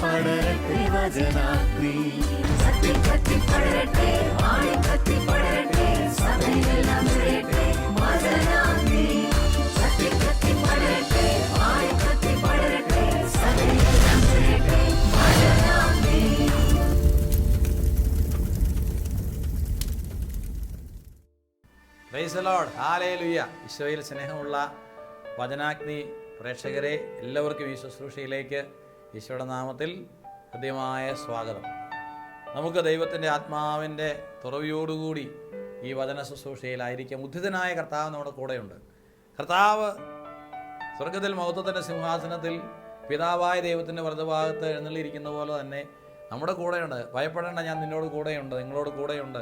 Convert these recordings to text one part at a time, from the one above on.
പടരട്ടെ പടരട്ടെ പടരട്ടെ പടരട്ടെ പടരട്ടെ ഈശോയിൽ സ്നേഹമുള്ള വചനാഗ്നി പ്രേക്ഷകരെ എല്ലാവർക്കും ഈ ശുശ്രൂഷയിലേക്ക് ഈശോയുടെ നാമത്തിൽ ഹൃദ്യമായ സ്വാഗതം. നമുക്ക് ദൈവത്തിന്റെ ആത്മാവിന്റെ തുറവിയോടുകൂടി ഈ വചന ശുശ്രൂഷയിലായിരിക്കാം. ഉദ്ധിതനായ കർത്താവ് നമ്മുടെ കൂടെയുണ്ട്. കർത്താവ് സ്വർഗത്തിൽ മൗത്വത്തിന്റെ സിംഹാസനത്തിൽ പിതാവായ ദൈവത്തിന്റെ വ്രതഭാഗത്ത് എഴുന്നള്ളിയിരിക്കുന്ന പോലെ തന്നെ നമ്മുടെ കൂടെയുണ്ട്. ഭയപ്പെടേണ്ട ഞാൻ നിന്നോട് കൂടെയുണ്ട് നിങ്ങളോട് കൂടെയുണ്ട്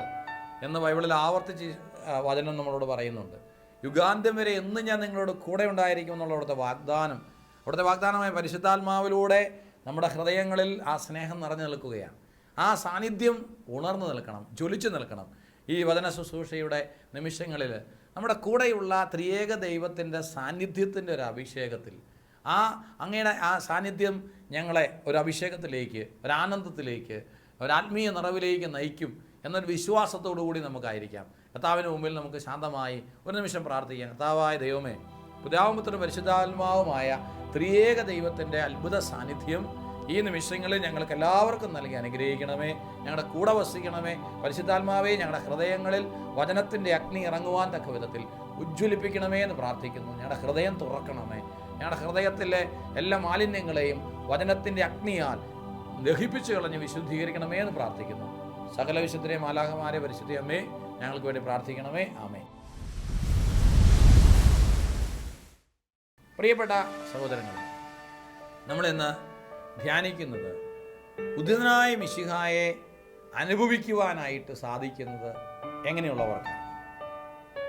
എന്ന് ബൈബിളിൽ ആവർത്തിച്ച് വചനം നമ്മളോട് പറയുന്നുണ്ട്. യുഗാന്ത്യം വരെ എന്നും ഞാൻ നിങ്ങളോട് കൂടെ ഉണ്ടായിരിക്കും എന്നുള്ളവിടുത്തെ വാഗ്ദാനം അവിടുത്തെ വാഗ്ദാനമായ പരിശുദ്ധാത്മാവിലൂടെ നമ്മുടെ ഹൃദയങ്ങളിൽ ആ സ്നേഹം നിറഞ്ഞു നിൽക്കുകയാണ്. ആ സാന്നിധ്യം ഉണർന്നു നിൽക്കണം ജ്വലിച്ചു നിൽക്കണം ഈ വചന ശുശ്രൂഷയുടെ നിമിഷങ്ങളിൽ. നമ്മുടെ കൂടെയുള്ള ത്രിയേക ദൈവത്തിന്റെ സാന്നിധ്യത്തിന്റെ ഒരു അഭിഷേകത്തിൽ. ആ അങ്ങയുടെ ആ സാന്നിധ്യം ഞങ്ങളെ ഒരു അഭിഷേകത്തിലേക്ക് ഒരു ആനന്ദത്തിലേക്ക് ഒരു ആത്മീയ നിറവിലേക്ക് നയിക്കും എന്നൊരു വിശ്വാസത്തോടു കൂടി നമുക്കായിരിക്കാം. കർത്താവിന് മുമ്പിൽ നമുക്ക് ശാന്തമായി ഒരു നിമിഷം പ്രാർത്ഥിക്കാം. കർത്താവായ ദൈവമേ പുരാവുമ്പത്തിനും പരിശുദ്ധാത്മാവുമായ ത്രിയേക ദൈവത്തിന്റെ അത്ഭുത സാന്നിധ്യം ഈ നിമിഷങ്ങളിൽ ഞങ്ങൾക്ക് എല്ലാവർക്കും നൽകി അനുഗ്രഹിക്കണമേ. ഞങ്ങളുടെ കൂടെ വസിക്കണമേ. പരിശുദ്ധാത്മാവേ ഞങ്ങളുടെ ഹൃദയങ്ങളിൽ വചനത്തിന്റെ അഗ്നി ഇറങ്ങുവാൻ തക്ക വിധത്തിൽ ഉജ്ജ്വലിപ്പിക്കണമേ എന്ന് പ്രാർത്ഥിക്കുന്നു. ഞങ്ങളുടെ ഹൃദയം തുറക്കണമേ. ഞങ്ങളുടെ ഹൃദയത്തിലെ എല്ലാ മാലിന്യങ്ങളെയും വചനത്തിന്റെ അഗ്നിയാൽ ദഹിപ്പിച്ചു കളഞ്ഞ് വിശുദ്ധീകരിക്കണമേ എന്ന് പ്രാർത്ഥിക്കുന്നു. സകല വിശുദ്ധരെ മാലാഹമാരെ പരിശുദ്ധി അമ്മേ ഞങ്ങൾക്ക് വേണ്ടി പ്രാർത്ഥിക്കണമേ. ആമേ പ്രിയപ്പെട്ട സഹോദരങ്ങളെ നമ്മളിന്ന് ധ്യാനിക്കുന്നത് ഉദിതനായ മിശിഹായെ അനുഭവിക്കുവാനായിട്ട് സാധിക്കുന്നത് എങ്ങനെയുള്ളവർക്കാണ്?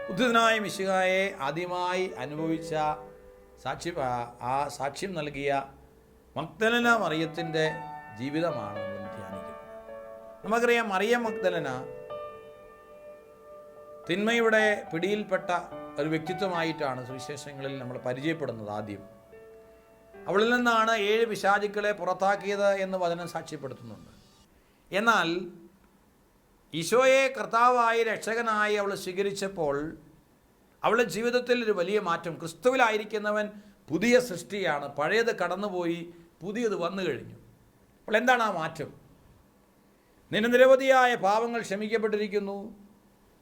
ഉദിതനായ മിശിഹായെ ആദ്യമായി അനുഭവിച്ച സാക്ഷി ആ സാക്ഷ്യം നൽകിയ മക്തലന മറിയത്തിന്റെ ജീവിതമാണ് നമ്മൾ ധ്യാനിക്കുന്നത്. നമുക്കറിയാം മറിയ മക്തലന തിന്മയുടെ പിടിയിൽപ്പെട്ട ഒരു വ്യക്തിത്വമായിട്ടാണ് സുവിശേഷങ്ങളിൽ നമ്മൾ പരിചയപ്പെടുന്നത് ആദ്യം. അവളിൽ നിന്നാണ് ഏഴ് പിശാചുക്കളെ പുറത്താക്കിയത് എന്ന് വചനം സാക്ഷ്യപ്പെടുത്തുന്നുണ്ട്. എന്നാൽ ഈശോയെ കർത്താവായി രക്ഷകനായി അവൾ സ്വീകരിച്ചപ്പോൾ അവളുടെ ജീവിതത്തിൽ ഒരു വലിയ മാറ്റം. ക്രിസ്തുവിലായിരിക്കുന്നവൻ പുതിയ സൃഷ്ടിയാണ്. പഴയത് കടന്നുപോയി പുതിയത് വന്നു കഴിഞ്ഞു. അപ്പോൾ എന്താണ് ആ മാറ്റം? നിന്റെ നിരവധിയായ പാവങ്ങൾ ക്ഷമിക്കപ്പെട്ടിരിക്കുന്നു.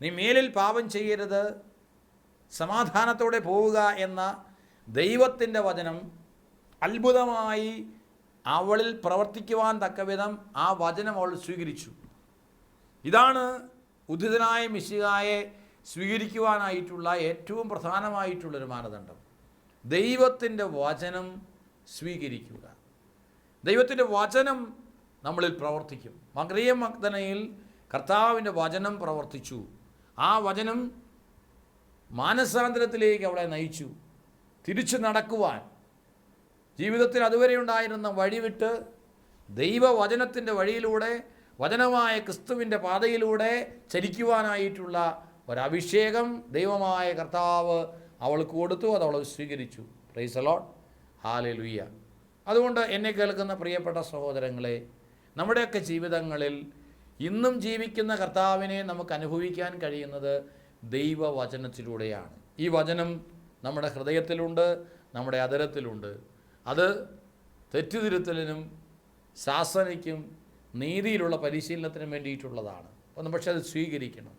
നീ മേലിൽ പാപം ചെയ്യരുത്. സമാധാനത്തോടെ പോവുക എന്ന ദൈവത്തിന്റെ വചനം അത്ഭുതമായി അവളിൽ പ്രവർത്തിക്കുവാൻ തക്കവിധം ആ വചനം അവൾ സ്വീകരിച്ചു. ഇതാണ് ഉദിതനായ മിശികായെ സ്വീകരിക്കുവാനായിട്ടുള്ള ഏറ്റവും പ്രധാനമായിട്ടുള്ളൊരു മാനദണ്ഡം. ദൈവത്തിന്റെ വചനം സ്വീകരിക്കുക. ദൈവത്തിന്റെ വചനം നമ്മളിൽ പ്രവർത്തിക്കും. മഗ്രിയ മഗ്ദനയിൽ കർത്താവിന്റെ വചനം പ്രവർത്തിച്ചു. ആ വചനം മാനസാന്തരത്തിലേക്ക് അവളെ നയിച്ചു. തിരിച്ചു നടക്കുവാൻ. ജീവിതത്തിൽ അതുവരെ ഉണ്ടായിരുന്ന വഴിവിട്ട് ദൈവവചനത്തിന്റെ വഴിയിലൂടെ വചനമായ ക്രിസ്തുവിന്റെ പാതയിലൂടെ ചരിക്കുവാനായിട്ടുള്ള ഒരഭിഷേകം ദൈവമായ കർത്താവ് അവൾക്ക് കൊടുത്തു. അത് അവൾ സ്വീകരിച്ചു. പ്രൈസ് അലോട്ട് ഹാലെ ലുയ്യ അതുകൊണ്ട് എന്നെ കേൾക്കുന്ന പ്രിയപ്പെട്ട സഹോദരങ്ങളെ നമ്മുടെയൊക്കെ ജീവിതങ്ങളിൽ ഇന്നും ജീവിക്കുന്ന കർത്താവിനെ നമുക്ക് അനുഭവിക്കാൻ കഴിയുന്നത് ദൈവവചനത്തിലൂടെയാണ്. ഈ വചനം നമ്മുടെ ഹൃദയത്തിലുണ്ട് നമ്മുടെ അതരത്തിലുണ്ട് അത് തെറ്റുതിരുത്തലിനും ശാസനയ്ക്കും നീതിയിലുള്ള പരിശീലനത്തിനും വേണ്ടിയിട്ടുള്ളതാണ്. ഒന്ന് പക്ഷേ അത് സ്വീകരിക്കണം.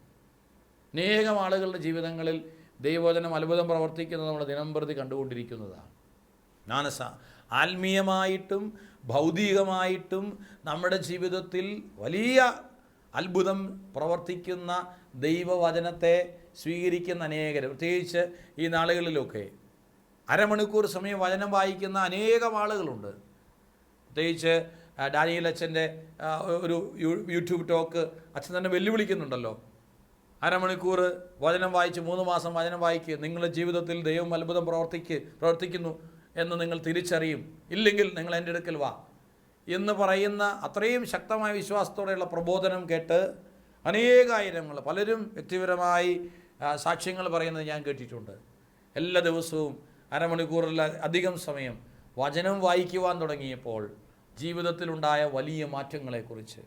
അനേകം ആളുകളുടെ ജീവിതങ്ങളിൽ ദൈവവചനം അത്ഭുതം പ്രവർത്തിക്കുന്നത് നമ്മൾ ദിനംപ്രതി കണ്ടുകൊണ്ടിരിക്കുന്നതാണ്. മാനസ ആത്മീയമായിട്ടും ഭൗതികമായിട്ടും നമ്മുടെ ജീവിതത്തിൽ വലിയ അത്ഭുതം പ്രവർത്തിക്കുന്ന ദൈവവചനത്തെ സ്വീകരിക്കുന്ന അനേകർ. പ്രത്യേകിച്ച് ഈ നാളുകളിലൊക്കെ അരമണിക്കൂർ സമയം വചനം വായിക്കുന്ന അനേകം ആളുകളുണ്ട്. പ്രത്യേകിച്ച് ഡാനിയൽ അച്ഛന്റെ ഒരു യൂട്യൂബ് ടോക്ക് അച്ഛൻ തന്നെ വെല്ലുവിളിക്കുന്നുണ്ടല്ലോ. അരമണിക്കൂർ വചനം വായിച്ച് മൂന്ന് മാസം വചനം വായിക്കുക നിങ്ങളുടെ ജീവിതത്തിൽ ദൈവം അത്ഭുതം പ്രവർത്തിക്ക് പ്രവർത്തിക്കുന്നു എന്ന് നിങ്ങൾ തിരിച്ചറിയും. ഇല്ലെങ്കിൽ നിങ്ങൾ എന്റെ അടുക്കൽ വാ. എന്ന് പറയുന്ന അത്രയും ശക്തമായ വിശ്വാസത്തോടെയുള്ള പ്രബോധനം കേട്ട് അനേകായിരങ്ങൾ പലരും വ്യക്തിപരമായി സാക്ഷ്യങ്ങൾ പറയുന്നത് ഞാൻ കേട്ടിട്ടുണ്ട്. എല്ലാ ദിവസവും അരമണിക്കൂറിൽ അധികം സമയം വചനം വായിക്കുവാൻ തുടങ്ങിയപ്പോൾ ജീവിതത്തിലുണ്ടായ വലിയ മാറ്റങ്ങളെക്കുറിച്ച്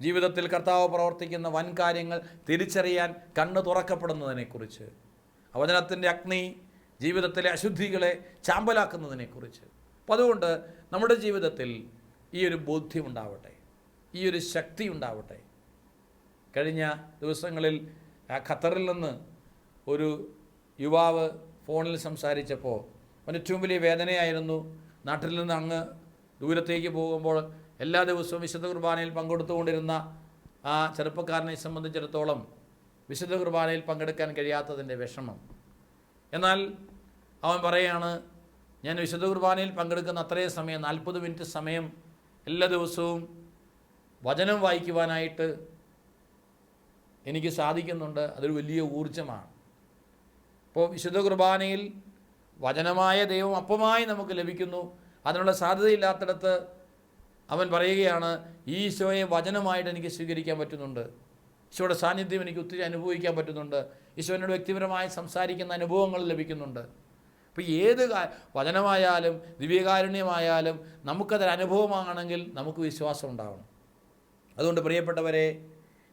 ജീവിതത്തിൽ കർത്താവ് പ്രവർത്തിക്കുന്ന വൻ കാര്യങ്ങൾ തിരിച്ചറിയാൻ കണ്ണ് തുറക്കപ്പെടുന്നതിനെക്കുറിച്ച് വചനത്തിന്റെ അഗ്നി ജീവിതത്തിലെ അശുദ്ധികളെ ചാമ്പലാക്കുന്നതിനെക്കുറിച്ച്. അപ്പോൾ അതുകൊണ്ട് നമ്മുടെ ജീവിതത്തിൽ ഈ ഒരു ബോധ്യം ഉണ്ടാവട്ടെ ഈ ഒരു ശക്തി ഉണ്ടാവട്ടെ കഴിഞ്ഞ ദിവസങ്ങളിൽ ആ ഖത്തറിൽ നിന്ന് ഒരു യുവാവ് ഫോണിൽ സംസാരിച്ചപ്പോൾ അവന്റെ ഏറ്റവും വലിയ വേദനയായിരുന്നു. നാട്ടിൽ നിന്ന് അങ്ങ് ദൂരത്തേക്ക് പോകുമ്പോൾ എല്ലാ ദിവസവും വിശുദ്ധ കുർബാനയിൽ പങ്കെടുത്തുകൊണ്ടിരുന്ന ആ ചെറുപ്പക്കാരനെ സംബന്ധിച്ചിടത്തോളം വിശുദ്ധ കുർബാനയിൽ പങ്കെടുക്കാൻ കഴിയാത്തതിന്റെ വിഷമം. എന്നാൽ അവൻ പറയാണ് ഞാൻ വിശുദ്ധ കുർബാനയിൽ പങ്കെടുക്കുന്ന അത്രയും സമയം നാൽപ്പത് മിനിറ്റ് സമയം എല്ലാ ദിവസവും വചനം വായിക്കുവാനായിട്ട് എനിക്ക് സാധിക്കുന്നുണ്ട്. അതൊരു വലിയ ഊർജമാണ് ഇപ്പോൾ വിശുദ്ധ കുർബാനയിൽ വചനമായ ദൈവം അപ്പമായി നമുക്ക് ലഭിക്കുന്നു. അതിനുള്ള സാധ്യതയില്ലാത്തിടത്ത് അവൻ പറയുകയാണ് ഈശോയെ വചനമായിട്ട് എനിക്ക് സ്വീകരിക്കാൻ പറ്റുന്നുണ്ട്. ഈശോയുടെ സാന്നിധ്യം എനിക്ക് ഒത്തിരി അനുഭവിക്കാൻ പറ്റുന്നുണ്ട്. ഈശോനോട് വ്യക്തിപരമായി സംസാരിക്കുന്ന അനുഭവങ്ങൾ ലഭിക്കുന്നുണ്ട്. അപ്പോൾ ഏത് വചനമായാലും ദിവ്യകാരുണ്യമായാലും നമുക്കതൊരു അനുഭവമാണെങ്കിൽ നമുക്ക് വിശ്വാസം ഉണ്ടാവണം. അതുകൊണ്ട് പ്രിയപ്പെട്ടവരെ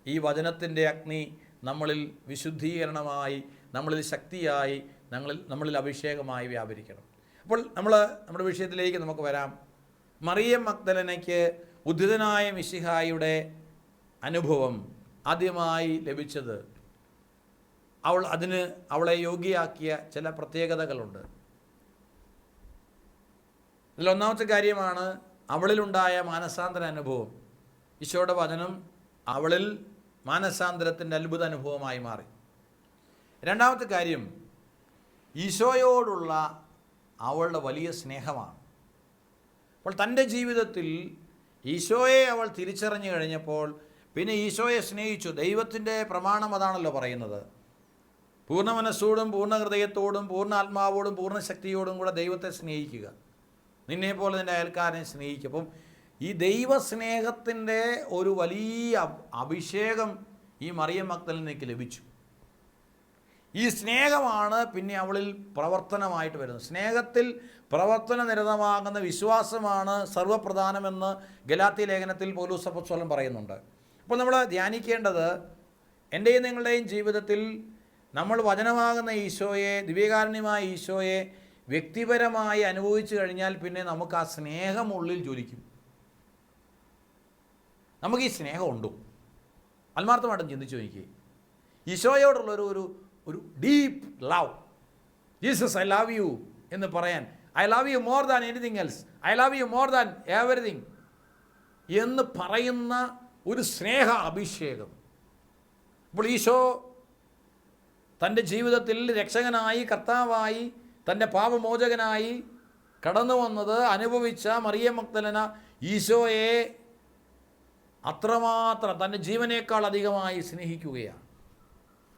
ഈ വചനത്തിന്റെ അഗ്നി നമ്മളിൽ വിശുദ്ധീകരണമായി നമ്മളിൽ ശക്തിയായി നമ്മളിൽ നമ്മളിൽ അഭിഷേകമായി വ്യാപരിക്കണം. അപ്പോൾ നമ്മൾ നമ്മുടെ വിഷയത്തിലേക്ക് നമുക്ക് വരാം. മറിയം മക്ദലനയ്ക്ക് ഉദ്ധിതനായ മിശിഹായുടെ അനുഭവം ആദ്യമായി ലഭിച്ചത് അവൾ അതിന് അവളെ യോഗ്യയാക്കിയ ചില പ്രത്യേകതകളുണ്ട്. ഒന്നാമത്തെ കാര്യമാണ് അവളിലുണ്ടായ മാനസാന്തര അനുഭവം. ഈശോയുടെ വചനം അവളിൽ മാനസാന്തരത്തിന്റെ അത്ഭുത അനുഭവമായി മാറി. രണ്ടാമത്തെ കാര്യം ഈശോയോടുള്ള അവളുടെ വലിയ സ്നേഹമാണ്. അപ്പോൾ തന്റെ ജീവിതത്തിൽ ഈശോയെ അവൾ തിരിച്ചറിഞ്ഞു കഴിഞ്ഞപ്പോൾ പിന്നെ ഈശോയെ സ്നേഹിച്ചു. ദൈവത്തിന്റെ പ്രമാണം അതാണല്ലോ പറയുന്നത്. പൂർണ മനസ്സോടും പൂർണ ഹൃദയത്തോടും പൂർണ ആത്മാവോടും പൂർണ ശക്തിയോടും കൂടെ ദൈവത്തെ സ്നേഹിക്കുക. നിന്നെ പോലെ നിന്റെ അയൽക്കാരനെ സ്നേഹിക്കുക. അപ്പം ഈ ദൈവസ്നേഹത്തിന്റെ ഒരു വലിയ അഭിഷേകം ഈ മറിയം മക്തലിനേക്ക് ലഭിച്ചു. ഈ സ്നേഹമാണ് പിന്നെ അവളിൽ പ്രവർത്തനമായിട്ട് വരുന്നത്. സ്നേഹത്തിൽ പ്രവർത്തന നിരതമാകുന്ന വിശ്വാസമാണ് സർവപ്രധാനമെന്ന് ഗലാത്തി ലേഖനത്തിൽ പോലൂസപ്പസ്വലം പറയുന്നുണ്ട്. അപ്പോൾ നമ്മൾ ധ്യാനിക്കേണ്ടത് എന്റെയും നിങ്ങളുടെയും ജീവിതത്തിൽ നമ്മൾ വചനമാകുന്ന ഈശോയെ ദിവ്യകാരുണ്യമായ ഈശോയെ വ്യക്തിപരമായി അനുഭവിച്ചു കഴിഞ്ഞാൽ പിന്നെ നമുക്ക് ആ സ്നേഹം ഉള്ളിൽ ജ്വലിക്കും. നമുക്ക് ഈ സ്നേഹം ഉണ്ടോ? ആത്മാർത്ഥമായിട്ടും ചിന്തിച്ചു നോക്കിയേ. ഈശോയോടുള്ള ഒരു ഒരു ഒരു deep love Jesus I love you എന്ന് പറയാൻ I love you more than anything else I love you more than everything എന്ന് പറയുന്ന ഒരു സ്നേഹ അഭിഷേകം. അപ്പോൾ ഈശോ തന്റെ ജീവിതത്തിൽ രക്ഷകനായി കർത്താവായി തന്റെ പാപമോചകനായി കടന്നു വന്നത് അനുഭവിച്ച മറിയ മക്തലന ഈശോയെ അത്രമാത്രം തന്റെ ജീവനേക്കാൾ അധികമായി സ്നേഹിക്കുകയാണ്.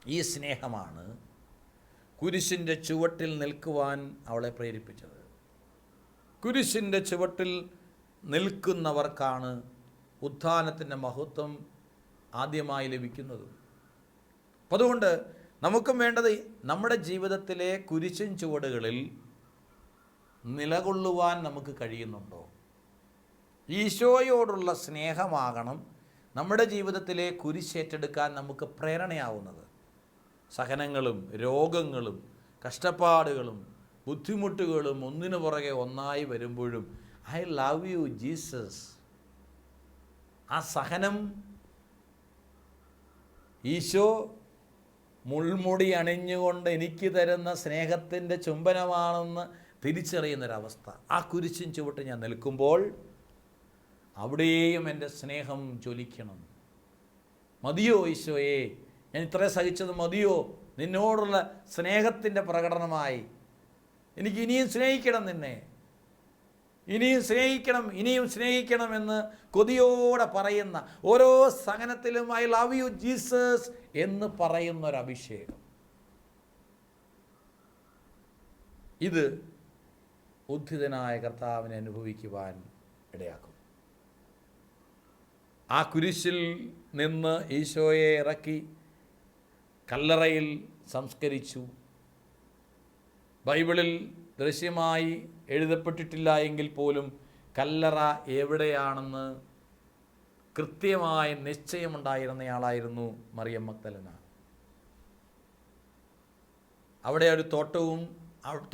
ഈ സ്നേഹമാണ് കുരിശിന്റെ ചുവട്ടിൽ നിൽക്കുവാൻ അവളെ പ്രേരിപ്പിച്ചത്. കുരിശിന്റെ ചുവട്ടിൽ നിൽക്കുന്നവർക്കാണ് ഉത്ഥാനത്തിന്റെ മഹത്വം ആദ്യമായി ലഭിക്കുന്നത്. അതുകൊണ്ട് നമുക്കും വേണ്ടത് നമ്മുടെ ജീവിതത്തിലെ കുരിശൻ ചുവടുകളിൽ നിലകൊള്ളുവാൻ നമുക്ക് കഴിയുന്നുണ്ടോ? ഈശോയോടുള്ള സ്നേഹമാകണം നമ്മുടെ ജീവിതത്തിലെ കുരിശേറ്റെടുക്കാൻ നമുക്ക് പ്രേരണയാവുന്നത്. സഹനങ്ങളും രോഗങ്ങളും കഷ്ടപ്പാടുകളും ബുദ്ധിമുട്ടുകളും ഒന്നിനു പുറകെ ഒന്നായി വരുമ്പോഴും ഐ ലവ് യു ജീസസ്. ആ സഹനം ഈശോ മുൾമുടി അണിഞ്ഞുകൊണ്ട് എനിക്ക് തരുന്ന സ്നേഹത്തിന്റെ ചുംബനമാണെന്ന് തിരിച്ചറിയുന്നൊരവസ്ഥ. ആ കുരിശിൻ ചുവട്ട് ഞാൻ നിൽക്കുമ്പോൾ അവിടെയും എന്റെ സ്നേഹം ജ്വലിക്കണം. മതിയോ ഈശോയെ? ഞാൻ ഇത്ര സഹിച്ചത് മതിയോ? നിന്നോടുള്ള സ്നേഹത്തിന്റെ പ്രകടനമായി. എനിക്ക് ഇനിയും സ്നേഹിക്കണം നിന്നെ. ഇനിയും സ്നേഹിക്കണം ഇനിയും സ്നേഹിക്കണമെന്ന് കൊതിയോടെ പറയുന്ന ഓരോ സഹനത്തിലും ഐ ലവ് യു ജീസസ് എന്ന് പറയുന്ന ഒരു അഭിഷേകം ഇത് ഉദ്ധിതനായ കർത്താവിനെ അനുഭവിക്കുവാൻ ഇടയാക്കും. ആ കുരിശിൽ നിന്ന് ഈശോയെ ഇറക്കി കല്ലറയിൽ സംസ്കരിച്ചു. ബൈബിളിൽ ദൃശ്യമായി എഴുതപ്പെട്ടിട്ടില്ല എങ്കിൽ പോലും കല്ലറ എവിടെയാണെന്ന് കൃത്യമായ നിശ്ചയമുണ്ടായിരുന്നയാളായിരുന്നു മറിയം മക്തലന. അവിടെ ഒരു തോട്ടവും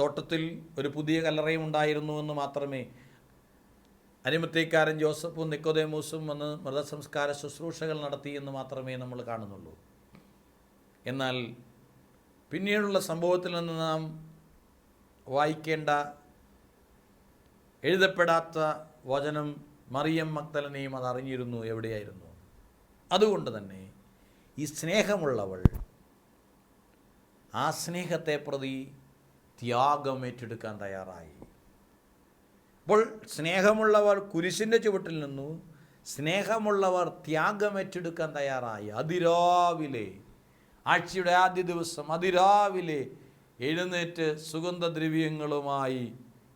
തോട്ടത്തിൽ ഒരു പുതിയ കല്ലറയും ഉണ്ടായിരുന്നു എന്ന് മാത്രമേ അനിമത്തേക്കാരൻ ജോസഫും നിക്കോദേമൂസും വന്ന് മൃതസംസ്കാര ശുശ്രൂഷകൾ നടത്തി എന്ന് മാത്രമേ നമ്മൾ കാണുന്നുള്ളൂ. എന്നാൽ പിന്നീടുള്ള സംഭവത്തിൽ നിന്ന് നാം വായിക്കേണ്ട എഴുതപ്പെടാത്ത വചനം മറിയം മക്തലനെയും അത് അറിഞ്ഞിരുന്നു എവിടെയായിരുന്നു? അതുകൊണ്ട് തന്നെ ഈ സ്നേഹമുള്ളവൾ ആ സ്നേഹത്തെ പ്രതി ത്യാഗം ഏറ്റെടുക്കാൻ തയ്യാറായി. അപ്പോൾ സ്നേഹമുള്ളവർ കുരിശിന്റെ ചുവട്ടിൽ നിന്നു സ്നേഹമുള്ളവർ ത്യാഗം ഏറ്റെടുക്കാൻ തയ്യാറായി. അതിരാവിലെ ആഴ്ചയുടെ ആദ്യ ദിവസം അതിരാവിലെ എഴുന്നേറ്റ് സുഗന്ധദ്രവ്യങ്ങളുമായി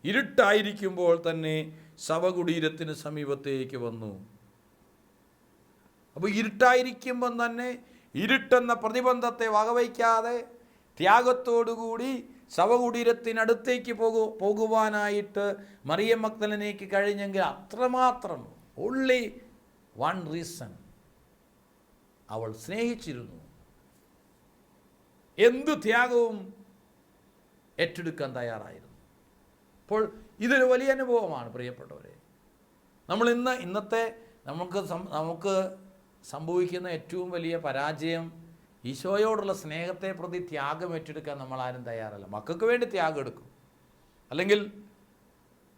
ഇരുട്ടായിരിക്കുമ്പോൾ തന്നെ ശവകുടീരത്തിന് സമീപത്തേക്ക് വന്നു. അപ്പോൾ ഇരുട്ടായിരിക്കുമ്പം തന്നെ ഇരുട്ടെന്ന പ്രതിബന്ധത്തെ വകവയ്ക്കാതെ ത്യാഗത്തോടുകൂടി ശവകുടീരത്തിനടുത്തേക്ക് പോകു പോകുവാനായിട്ട് മറിയം മക്തലനേക്ക് കഴിഞ്ഞെങ്കിൽ അത്രമാത്രം ഓൺലി വൺ റീസൺ അവൾ സ്നേഹിച്ചിരുന്നു. എന്തു ത്യാഗവും ഏറ്റെടുക്കാൻ തയ്യാറായിരുന്നു. അപ്പോൾ ഇതൊരു വലിയ അനുഭവമാണ് പ്രിയപ്പെട്ടവരെ. നമ്മൾ ഇന്ന് ഇന്നത്തെ നമുക്ക് നമുക്ക് സംഭവിക്കുന്ന ഏറ്റവും വലിയ പരാജയം ഈശോയോടുള്ള സ്നേഹത്തെ പ്രതി ത്യാഗം ഏറ്റെടുക്കാൻ നമ്മൾ ആരും തയ്യാറല്ല. മക്കൾക്ക് വേണ്ടി ത്യാഗം എടുക്കും. അല്ലെങ്കിൽ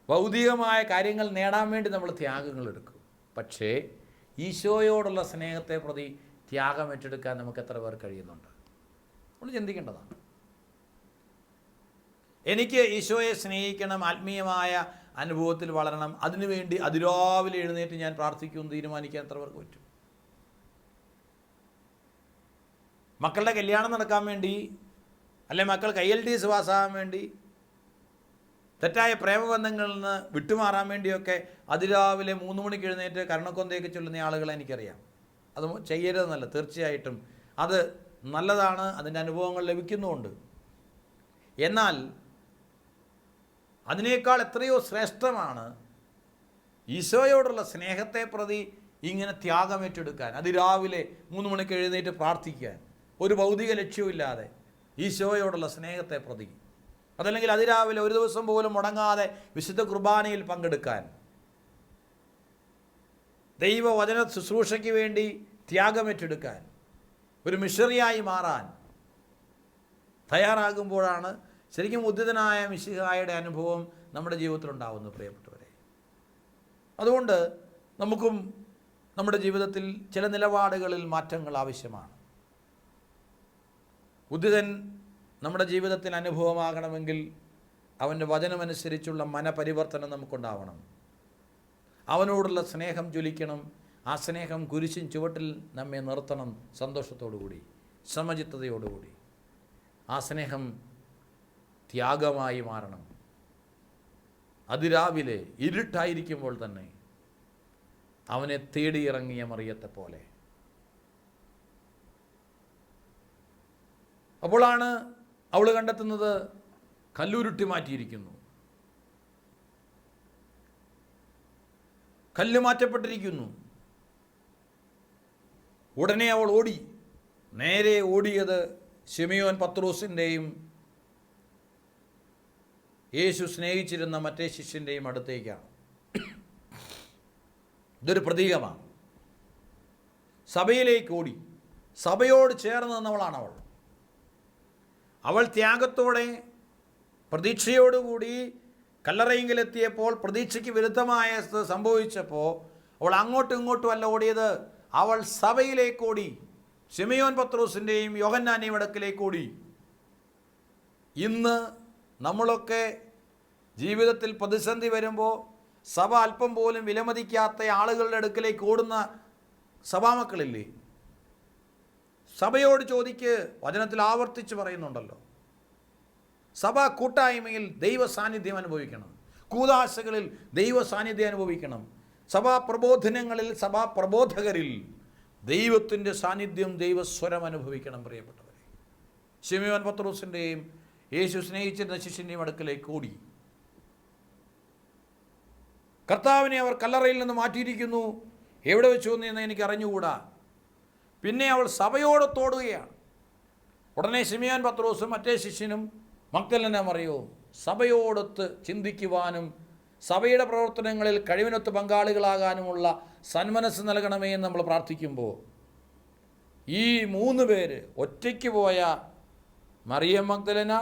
ഭൗതികമായ കാര്യങ്ങൾ നേടാൻ വേണ്ടി നമ്മൾ ത്യാഗങ്ങൾ എടുക്കും. പക്ഷേ ഈശോയോടുള്ള സ്നേഹത്തെ പ്രതി ത്യാഗം ഏറ്റെടുക്കാൻ നമുക്ക് എത്ര പേർ കഴിയുന്നുണ്ട്? നമ്മൾ ചിന്തിക്കേണ്ടതാണ്. എനിക്ക് ഈശോയെ സ്നേഹിക്കണം ആത്മീയമായ അനുഭവത്തിൽ വളരണം. അതിനുവേണ്ടി അതിരാവിലെ എഴുന്നേറ്റ് ഞാൻ പ്രാർത്ഥിക്കുമെന്ന് തീരുമാനിക്കാൻ എത്ര പേർക്ക് പറ്റും? മക്കളുടെ കല്യാണം നടക്കാൻ വേണ്ടി അല്ലെ മക്കൾ കൈ എൽ ഡി എസ് പാസ്സാകാൻ വേണ്ടി തെറ്റായ പ്രേമബന്ധങ്ങളിൽ നിന്ന് വിട്ടുമാറാൻ വേണ്ടിയൊക്കെ അതിരാവിലെ മൂന്ന് മണിക്ക് എഴുന്നേറ്റ് കരണക്കൊന്തയൊക്കെ ചൊല്ലുന്ന ആളുകളെ എനിക്കറിയാം. അത് ചെയ്യരുതെന്നല്ല തീർച്ചയായിട്ടും. അത് നല്ലതാണ് അതിന്റെ അനുഭവങ്ങൾ ലഭിക്കുന്നുമുണ്ട്. എന്നാൽ അതിനേക്കാൾ എത്രയോ ശ്രേഷ്ഠമാണ് ഈശോയോടുള്ള സ്നേഹത്തെ പ്രതി ഇങ്ങനെ ത്യാഗമേറ്റെടുക്കാൻ അതിരാവിലെ മൂന്ന് മണിക്ക് എഴുന്നേറ്റ് പ്രാർത്ഥിക്കാൻ ഒരു ഭൗതിക ലക്ഷ്യമില്ലാതെ ഈശോയോടുള്ള സ്നേഹത്തെ പ്രതി. അതല്ലെങ്കിൽ അതിരാവിലെ ഒരു ദിവസം പോലും മുടങ്ങാതെ വിശുദ്ധ കുർബാനയിൽ പങ്കെടുക്കാൻ. ദൈവവചന ശുശ്രൂഷയ്ക്ക് വേണ്ടി ത്യാഗമേറ്റെടുക്കാൻ ഒരു മിഷറിയായി മാറാൻ തയ്യാറാകുമ്പോഴാണ് ശരിക്കും ഉദ്ധിതനായ മിശിഹായുടെ അനുഭവം നമ്മുടെ ജീവിതത്തിൽ ഉണ്ടാവുന്നു പ്രിയപ്പെട്ടവരെ. അതുകൊണ്ട് നമുക്കും നമ്മുടെ ജീവിതത്തിൽ ചില നിലപാടുകളിൽ മാറ്റങ്ങൾ ആവശ്യമാണ്. ഉദ്ധിതൻ നമ്മുടെ ജീവിതത്തിൽ അനുഭവമാകണമെങ്കിൽ അവന്റെ വചനമനുസരിച്ചുള്ള മനപരിവർത്തനം നമുക്കുണ്ടാവണം. അവനോടുള്ള സ്നേഹം ജ്വലിക്കണം. ആ സ്നേഹം കുരിശിൻ ചുവട്ടിൽ നമ്മെ നിർത്തണം സന്തോഷത്തോടുകൂടി സമചിത്തതയോടുകൂടി. ആ സ്നേഹം ത്യാഗമായി മാറണം. അതിരാവിലെ ഇരുട്ടായിരിക്കുമ്പോൾ തന്നെ അവനെ തേടിയിറങ്ങിയ മറിയത്തെ പോലെ. അപ്പോഴാണ് അവൾ കണ്ടെത്തുന്നത് കല്ലുരുട്ടി മാറ്റിയിരിക്കുന്നു. കല്ല് മാറ്റപ്പെട്ടിരിക്കുന്നു. ഉടനെ അവൾ ഓടി. നേരെ ഓടിയത് ഷിമിയോൻ പത്രോസിന്റെയും യേശു സ്നേഹിച്ചിരുന്ന മറ്റേ ശിഷ്യന്റെയും അടുത്തേക്കാണ്. ഇതൊരു പ്രതീകമാണ്. സഭയിലേക്ക് ഓടി സഭയോട് ചേർന്ന് നിന്നവളാണ് അവൾ. അവൾ ത്യാഗത്തോടെ പ്രതീക്ഷയോടുകൂടി കല്ലറയിങ്കിലെത്തിയപ്പോൾ പ്രതീക്ഷയ്ക്ക് വിരുദ്ധമായ സംഭവിച്ചപ്പോൾ അവൾ അങ്ങോട്ടും ഇങ്ങോട്ടും അല്ല ഓടിയത്. അവൾ സഭയിലേക്ക് ഓടി ഷിമയോൻ പത്രോസിന്റെയും യോഹന്നാനെയും അടുക്കിലേക്ക് ഓടി. ഇന്ന് നമ്മളൊക്കെ ജീവിതത്തിൽ പ്രതിസന്ധി വരുമ്പോൾ സഭ അല്പം പോലും വിലമതിക്കാത്ത ആളുകളുടെ അടുക്കിലേക്ക് ഓടുന്ന സഭാമക്കളില്ലേ? സഭയോട് ചോദിക്ക് വചനത്തിൽ ആവർത്തിച്ച് പറയുന്നുണ്ടല്ലോ. സഭ കൂട്ടായ്മയിൽ ദൈവ സാന്നിധ്യം അനുഭവിക്കണം. കൂതാശകളിൽ ദൈവ സാന്നിധ്യം അനുഭവിക്കണം. സഭാ പ്രബോധനങ്ങളിൽ സഭാ പ്രബോധകരിൽ ദൈവത്തിന്റെ സാന്നിധ്യം ദൈവസ്വരം അനുഭവിക്കണം പ്രിയപ്പെട്ടവരെ. ഷിമിയോൻ പത്രോസിന്റെയും യേശു സ്നേഹിച്ചിരുന്ന ശിഷ്യന്റെയും അടുക്കലേക്ക് ഓടി. കർത്താവിനെ അവർ കല്ലറയിൽ നിന്ന് മാറ്റിയിരിക്കുന്നു. എവിടെ വെച്ചു എന്ന് എനിക്ക് അറിഞ്ഞുകൂടാ. പിന്നെ അവൾ സഭയോടൊത്തോടുകയാണ് ഉടനെ സിമിയാൻ പത്രോസും മറ്റേ ശിഷ്യനും മക്തലിനെ മറിയോ സഭയോടൊത്ത് ചിന്തിക്കുവാനും സഭയുടെ പ്രവർത്തനങ്ങളിൽ കഴിവിനൊത്ത് പങ്കാളികളാകാനുമുള്ള സന്മനസ് നൽകണമേ എന്ന് നമ്മൾ പ്രാർത്ഥിക്കുമ്പോൾ ഈ മൂന്ന് പേര് ഒറ്റയ്ക്ക് പോയ മറിയം മഗ്ദലന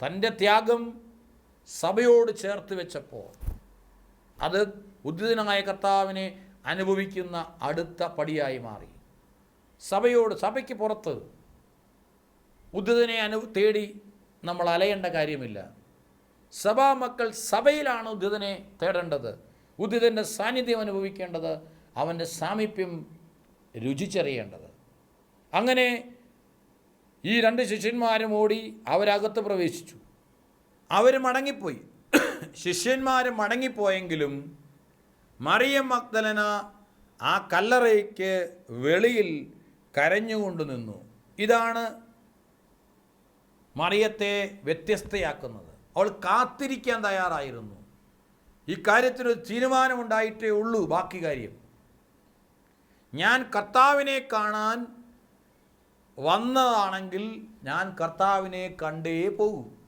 തന്റെ ത്യാഗം സഭയോട് ചേർത്ത് വെച്ചപ്പോൾ അത് ഉദ്ധിതനായ കർത്താവിനെ അനുഭവിക്കുന്ന അടുത്ത പടിയായി മാറി. സഭയോട് സഭയ്ക്ക് പുറത്ത് ഉദ്ധിതനെ അനു തേടി നമ്മൾ അലയേണ്ട കാര്യമില്ല. സഭാ മക്കൾ സഭയിലാണ് ഉദ്ധിതനെ തേടേണ്ടത്. ഉദ്ധിതന്റെ സാന്നിധ്യം അനുഭവിക്കേണ്ടത് അവന്റെ സാമീപ്യം രുചിച്ചറിയേണ്ടത്. അങ്ങനെ ഈ രണ്ട് ശിഷ്യന്മാരും ഓടി അവരകത്ത് പ്രവേശിച്ചു. അവർ മടങ്ങിപ്പോയി. ശിഷ്യന്മാർ മടങ്ങിപ്പോയെങ്കിലും മറിയം മക്തലന ആ കല്ലറയ്ക്ക് വെളിയിൽ കരഞ്ഞുകൊണ്ട് നിന്നു. ഇതാണ് മറിയത്തെ വ്യത്യസ്തയാക്കുന്നത്. അവൾ കാത്തിരിക്കാൻ തയ്യാറായിരുന്നു. ഈ കാര്യത്തിനൊരു തീരുമാനമുണ്ടായിട്ടേ ഉള്ളൂ ബാക്കി കാര്യം. ഞാൻ കർത്താവിനെ കാണാൻ വന്നതാണെങ്കിൽ ഞാൻ കർത്താവിനെ കണ്ടേ പോകും.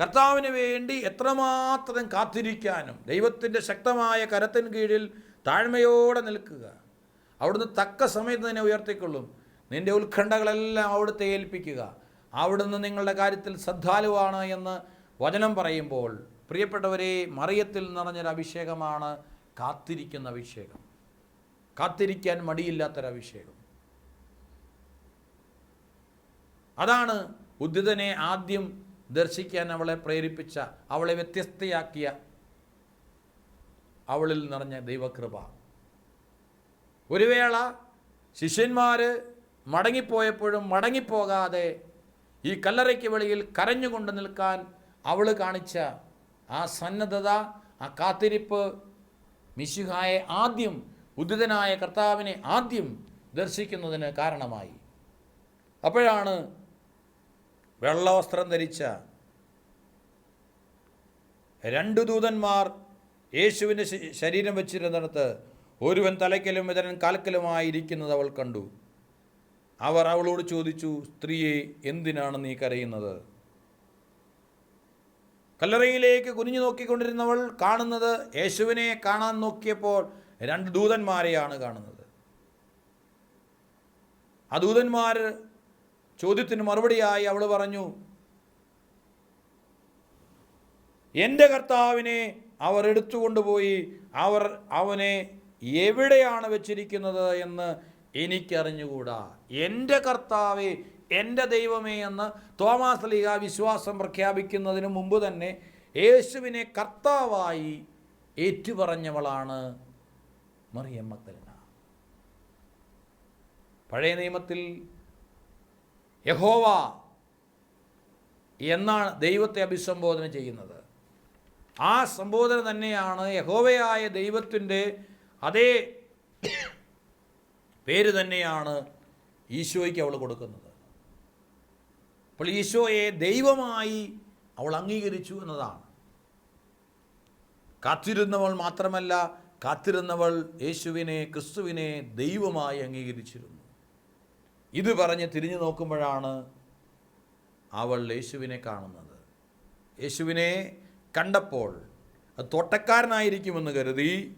കർത്താവിന് വേണ്ടി എത്രമാത്രം കാത്തിരിക്കാനും ദൈവത്തിന്റെ ശക്തമായ കരത്തിന് കീഴിൽ താഴ്മയോടെ നിൽക്കുക. അവിടുന്ന് തക്ക സമയത്ത് തന്നെ ഉയർത്തിക്കൊള്ളും. നിന്റെ ഉത്കണ്ഠകളെല്ലാം അവിടുത്തെ ഏൽപ്പിക്കുക. അവിടുന്ന് നിങ്ങളുടെ കാര്യത്തിൽ ശ്രദ്ധാലുവാണ് എന്ന് വചനം പറയുമ്പോൾ പ്രിയപ്പെട്ടവരെ മറിയത്തിൽ നിറഞ്ഞൊരു അഭിഷേകമാണ് കാത്തിരിക്കുന്ന അഭിഷേകം കാത്തിരിക്കാൻ മടിയില്ലാത്തൊരു അഭിഷേകം അതാണ് ഉദ്ധിതനെ ആദ്യം ദർശിക്കാൻ അവളെ പ്രേരിപ്പിച്ച അവളെ വ്യത്യസ്തയാക്കിയ അവളിൽ നിറഞ്ഞ ദൈവകൃപ. ഒരു വേള ശിഷ്യന്മാർ മടങ്ങിപ്പോയപ്പോഴും മടങ്ങിപ്പോകാതെ ഈ കല്ലറയ്ക്ക് വെളിയിൽ കരഞ്ഞുകൊണ്ട് നിൽക്കാൻ അവൾ കാണിച്ച ആ സന്നദ്ധത ആ കാത്തിരിപ്പ് മിശുഹായെ ആദ്യം ഉദിതനായ കർത്താവിനെ ആദ്യം ദർശിക്കുന്നതിന് കാരണമായി. അപ്പോഴാണ് വെള്ളവസ്ത്രം ധരിച്ച രണ്ടു ദൂതന്മാർ യേശുവിന്റെ ശരീരം വെച്ചിരുന്നിടത്ത് ഒരുവൻ തലയ്ക്കലും ഇതരൻ കാൽക്കലുമായിരിക്കുന്നത് അവൾ കണ്ടു. അവർ അവളോട് ചോദിച്ചു സ്ത്രീയെ എന്തിനാണ് നീ കരയുന്നത്? കല്ലറയിലേക്ക് കുനിഞ്ഞു നോക്കിക്കൊണ്ടിരുന്നവൾ കാണുന്നത് യേശുവിനെ കാണാൻ നോക്കിയപ്പോൾ രണ്ട് ദൂതന്മാരെയാണ് കാണുന്നത്. ആ ദൂതന്മാർ ചോദ്യത്തിന് മറുപടിയായി അവൾ പറഞ്ഞു എന്റെ കർത്താവിനെ അവർ എടുത്തുകൊണ്ടുപോയി അവർ അവനെ എവിടെയാണ് വെച്ചിരിക്കുന്നത് എന്ന് എനിക്കറിഞ്ഞുകൂടാ. എന്റെ കർത്താവെ എന്റെ ദൈവമേ എന്ന് തോമാസ് ലീഗ വിശ്വാസം പ്രഖ്യാപിക്കുന്നതിന് മുമ്പ് തന്നെ യേശുവിനെ കർത്താവായി ഏറ്റുപറഞ്ഞവളാണ് മറിയം പഴയ നിയമത്തിൽ യഹോവ എന്നാണ് ദൈവത്തെ അഭിസംബോധന ചെയ്യുന്നത്. ആ സംബോധന തന്നെയാണ് യഹോവയായ ദൈവത്തിന്റെ അതേ പേര് തന്നെയാണ് ഈശോയ്ക്ക് അവൾ കൊടുക്കുന്നത്. അപ്പോൾ ഈശോയെ ദൈവമായി അവൾ അംഗീകരിച്ചു എന്നതാണ്. കാത്തിരുന്നവൾ മാത്രമല്ല കാത്തിരുന്നവൾ യേശുവിനെ ക്രിസ്തുവിനെ ദൈവമായി അംഗീകരിച്ചിരുന്നു. ഇത് പറഞ്ഞ് തിരിഞ്ഞു നോക്കുമ്പോഴാണ് അവൾ യേശുവിനെ കാണുന്നത്. യേശുവിനെ കണ്ടപ്പോൾ തോട്ടക്കാരനായിരിക്കുമെന്ന് കരുതി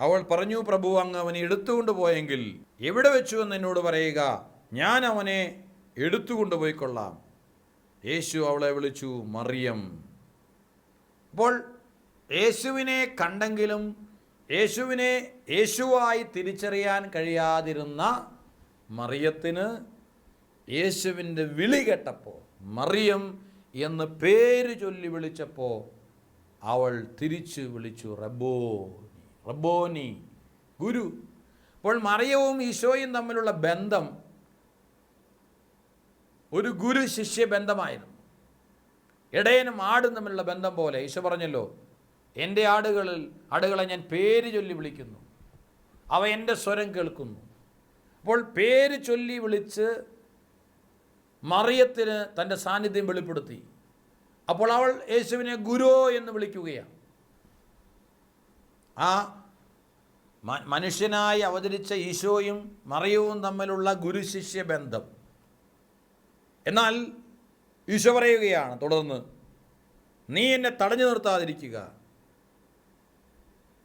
അവൾ പറഞ്ഞു പ്രഭു അങ്ങ് അവനെ എടുത്തുകൊണ്ട് പോയെങ്കിൽ എവിടെ വെച്ചു എന്ന് എന്നോട് പറയുക? ഞാൻ അവനെ എടുത്തുകൊണ്ട് പോയിക്കൊള്ളാം. യേശു അവളെ വിളിച്ചു മറിയം. അപ്പോൾ യേശുവിനെ കണ്ടെങ്കിലും യേശുവിനെ യേശുവായി തിരിച്ചറിയാൻ കഴിയാതിരുന്ന മറിയത്തിന് യേശുവിന്റെ വിളി കേട്ടപ്പോൾ മറിയം എന്ന് പേര് ചൊല്ലി വിളിച്ചപ്പോൾ അവൾ തിരിച്ചു വിളിച്ചു റബോനി റബോനി ഗുരു. അപ്പോൾ മറിയവും ഈശോയും തമ്മിലുള്ള ബന്ധം ഒരു ഗുരു ശിഷ്യ ബന്ധമായിരുന്നു. ഇടയനും ആടും തമ്മിലുള്ള ബന്ധം പോലെ ഈശോ പറഞ്ഞല്ലോ എന്റെ ആടുകളിൽ ആടുകളെ ഞാൻ പേര് ചൊല്ലി വിളിക്കുന്നു. അവ എന്റെ സ്വരം കേൾക്കുന്നു. അപ്പോൾ പേര് ചൊല്ലി വിളിച്ച് മറിയത്തിന് തന്റെ സാന്നിധ്യം വെളിപ്പെടുത്തി. അപ്പോൾ അവൾ യേശുവിനെ ഗുരു എന്ന് വിളിക്കുകയാണ്. ആ മനുഷ്യനായി അവതരിച്ച ഈശോയും മറിയവും തമ്മിലുള്ള ഗുരുശിഷ്യ ബന്ധം. എന്നാൽ ഈശോ പറയുകയാണ് തുടർന്ന് നീ എന്നെ തടഞ്ഞു നിർത്താതിരിക്കുക.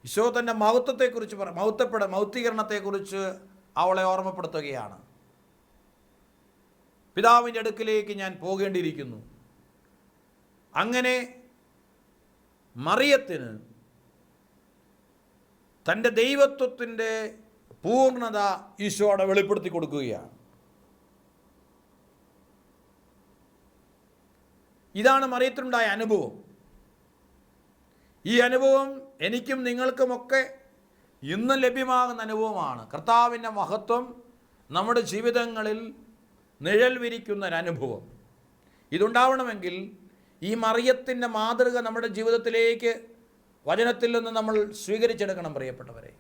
ഈശോ തന്റെ മഹത്വത്തെക്കുറിച്ച് പറ മഹത്വപ്പെട മൗത്വീകരണത്തെക്കുറിച്ച് അവളെ ഓർമ്മപ്പെടുത്തുകയാണ്. പിതാവിന്റെ അടുക്കിലേക്ക് ഞാൻ പോകേണ്ടിയിരിക്കുന്നു. അങ്ങനെ മറിയത്തിന് തന്റെ ദൈവത്വത്തിന്റെ പൂർണത ഈശോടെ വെളിപ്പെടുത്തി കൊടുക്കുകയാണ്. ഇതാണ് മറിയത്തിനുണ്ടായ അനുഭവം. ഈ അനുഭവം എനിക്കും നിങ്ങൾക്കുമൊക്കെ ഇന്നും ലഭ്യമാകുന്ന അനുഭവമാണ്. കർത്താവിന്റെ മഹത്വം നമ്മുടെ ജീവിതങ്ങളിൽ നിഴൽ വിരിക്കുന്ന അനുഭവം. ഇതുണ്ടാവണമെങ്കിൽ ഈ മറിയത്തിന്റെ മാതൃക നമ്മുടെ ജീവിതത്തിലേക്ക് വചനത്തിൽ നിന്ന് നമ്മൾ സ്വീകരിച്ചെടുക്കണം പ്രിയപ്പെട്ടവരെ.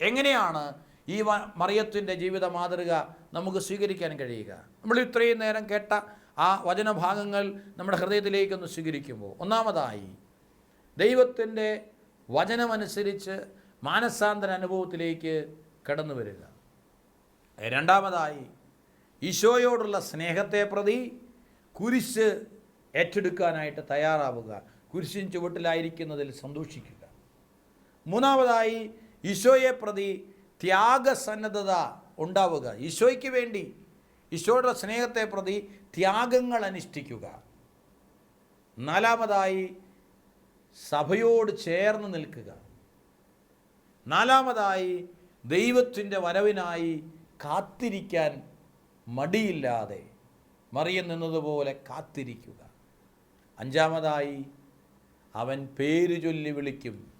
എങ്ങനെയാണ് ഈ മറിയത്തിന്റെ ജീവിത മാതൃക നമുക്ക് സ്വീകരിക്കാൻ കഴിയുക? നമ്മൾ ഇത്രയും നേരം കേട്ട ആ വചനഭാഗങ്ങൾ നമ്മുടെ ഹൃദയത്തിലേക്കൊന്ന് സ്വീകരിക്കുമ്പോൾ ഒന്നാമതായി ദൈവത്തിന്റെ വചനമനുസരിച്ച് മാനസാന്തര അനുഭവത്തിലേക്ക് കടന്നു വരിക. രണ്ടാമതായി ഈശോയോടുള്ള സ്നേഹത്തെ പ്രതി കുരിശ് ഏറ്റെടുക്കാനായിട്ട് തയ്യാറാവുക. കുരിശിൻ ചുവട്ടിലായിരിക്കുന്നതിൽ സന്തോഷിക്കുക. മൂന്നാമതായി ഈശോയെ പ്രതി ത്യാഗസന്നദ്ധത ഉണ്ടാവുക. ഈശോയ്ക്ക് വേണ്ടി ഈശോയുടെ സ്നേഹത്തെ പ്രതി ത്യാഗങ്ങൾ അനുഷ്ഠിക്കുക. നാലാമതായി സഭയോട് ചേർന്ന് നിൽക്കുക. നാലാമതായി ദൈവത്തിന്റെ വരവിനായി കാത്തിരിക്കാൻ മടിയില്ലാതെ മറിയം നിന്നതുപോലെ കാത്തിരിക്കുക. അഞ്ചാമതായി അവൻ പേര് ചൊല്ലി വിളിക്കും.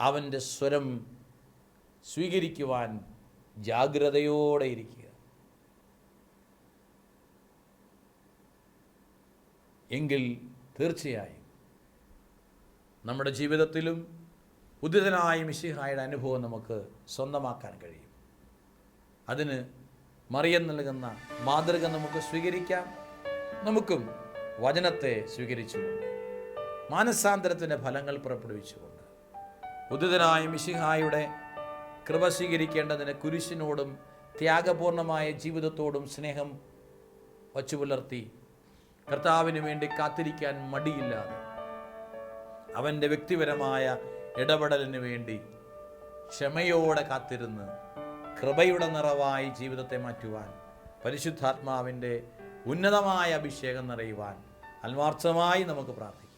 അവന്റെ സ്വരം സ്വീകരിക്കുവാൻ ജാഗ്രതയോടെ ഇരിക്കുക. എങ്കിൽ തീർച്ചയായും നമ്മുടെ ജീവിതത്തിലും ഉദിതനായ മിശിഹായുടെ അനുഭവം നമുക്ക് സ്വന്തമാക്കാൻ കഴിയും. അതിന് മറിയം നൽകുന്ന മാതൃക നമുക്ക് സ്വീകരിക്കാം. നമുക്കും വചനത്തെ സ്വീകരിച്ചുകൊണ്ട് മാനസാന്തരത്തിന്റെ ഫലങ്ങൾ പുറപ്പെടുവിച്ചുകൊണ്ട് ഉദിതനായ മിശിഹായുടെ കൃപ സ്വീകരിക്കേണ്ടതിന് കുരിശിനോടും ത്യാഗപൂർണമായ ജീവിതത്തോടും സ്നേഹം വച്ചു പുലർത്തി കർത്താവിന് വേണ്ടി കാത്തിരിക്കാൻ മടിയില്ലാതെ അവന്റെ വ്യക്തിപരമായ ഇടപെടലിന് വേണ്ടി ക്ഷമയോടെ കാത്തിരുന്ന് കൃപയുടെ നിറവായി ജീവിതത്തെ മാറ്റുവാൻ പരിശുദ്ധാത്മാവിന്റെ ഉന്നതമായ അഭിഷേകം നിറയുവാൻ അന്മാർത്ഥമായി നമുക്ക് പ്രാർത്ഥിക്കാം.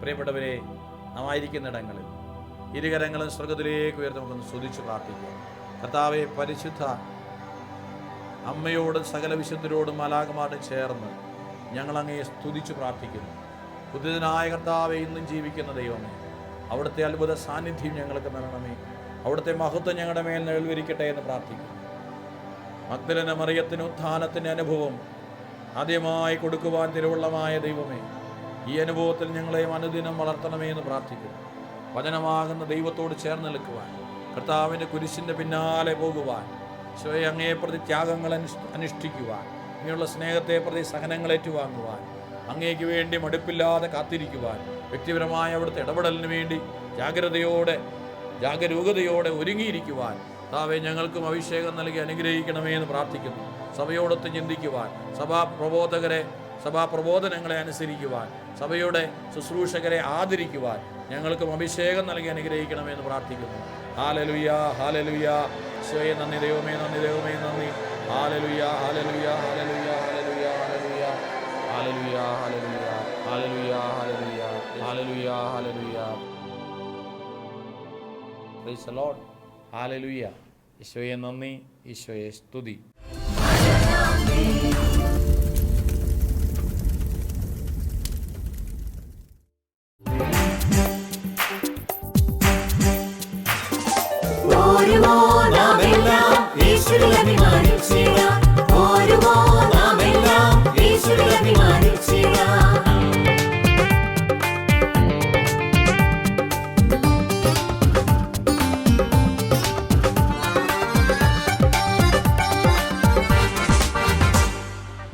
പ്രിയപ്പെട്ടവരെ നാം ആയിരിക്കുന്നിടങ്ങളിൽ ഇരുകരങ്ങളും സ്വർഗത്തിലേക്ക് ഉയർത്തി നമുക്കൊന്ന് സ്തുതിച്ച് പ്രാർത്ഥിക്കാം. കർത്താവെ പരിശുദ്ധ അമ്മയോടും സകല വിശുദ്ധരോടും മലാകമാട്ടും ചേർന്ന് ഞങ്ങളങ്ങയെ സ്തുതിച്ച് പ്രാർത്ഥിക്കുന്നു. പുതിയതിനായ കർത്താവെ ഇന്നും ജീവിക്കുന്ന ദൈവമേ അവിടുത്തെ അത്ഭുത സാന്നിധ്യം ഞങ്ങൾക്ക് നൽകണമേ. അവിടുത്തെ മഹത്വം ഞങ്ങളുടെ മേൽ നിഴൽവരിക്കട്ടെ എന്ന് പ്രാർത്ഥിക്കുന്നു. മഗ്ദലന മറിയത്തിന് ഉത്ഥാനത്തിന്റെ അനുഭവം ആദ്യമായി കൊടുക്കുവാൻ തിരുവള്ളമായ ദൈവമേ ഈ അനുഭവത്തിൽ ഞങ്ങളെയും അനുദിനം വളർത്തണമേ എന്ന് പ്രാർത്ഥിക്കുന്നു. വചനമാകുന്ന ദൈവത്തോട് ചേർന്ന് നിൽക്കുവാൻ കർത്താവിന്റെ കുരിശിന്റെ പിന്നാലെ പോകുവാൻ. സ്വയം അങ്ങയെ പ്രതി ത്യാഗങ്ങൾ അനുഷ്ഠിക്കുവാൻ. അങ്ങനെയുള്ള സ്നേഹത്തെ പ്രതി സഹനങ്ങൾ ഏറ്റുവാങ്ങുവാൻ അങ്ങേക്ക് വേണ്ടി മടുപ്പില്ലാതെ കാത്തിരിക്കുവാൻ. വ്യക്തിപരമായ അവിടുത്തെ ഇടപെടലിന് വേണ്ടി ജാഗ്രതയോടെ ജാഗരൂകതയോടെ ഒരുങ്ങിയിരിക്കുവാൻ. താവെ ഞങ്ങൾക്കും അഭിഷേകം നൽകി അനുഗ്രഹിക്കണമേ എന്ന് പ്രാർത്ഥിക്കുന്നു. സഭയോടൊത്ത് ചിന്തിക്കുവാൻ. സഭാ പ്രബോധകരെ സഭാ പ്രബോധനങ്ങളെ അനുസരിക്കുവാൻ. സഭയുടെ ശുശ്രൂഷകരെ ആദരിക്കുവാൻ. ഞങ്ങൾക്കും അഭിഷേകം നൽകി അനുഗ്രഹിക്കണമെന്ന് പ്രാർത്ഥിക്കുന്നു. ഹാലലുയ ഹാലലുയ സ്വയം നന്ദി ദൈവമേ നന്ദി ദൈവമേ നന്ദി. ഹാലലുയ ഹാലലുയ ഹാലലുയ ഹാലലുയ ഹാലലുയ ഹാലലുയ ഹാലലുയ ഹാലലുയ ഹാലലുയ ഹാലലുയ ഹാലലുയ ഹാലലുയ ഈശോയെ നന്ദി ഈശോയെ സ്തുതി.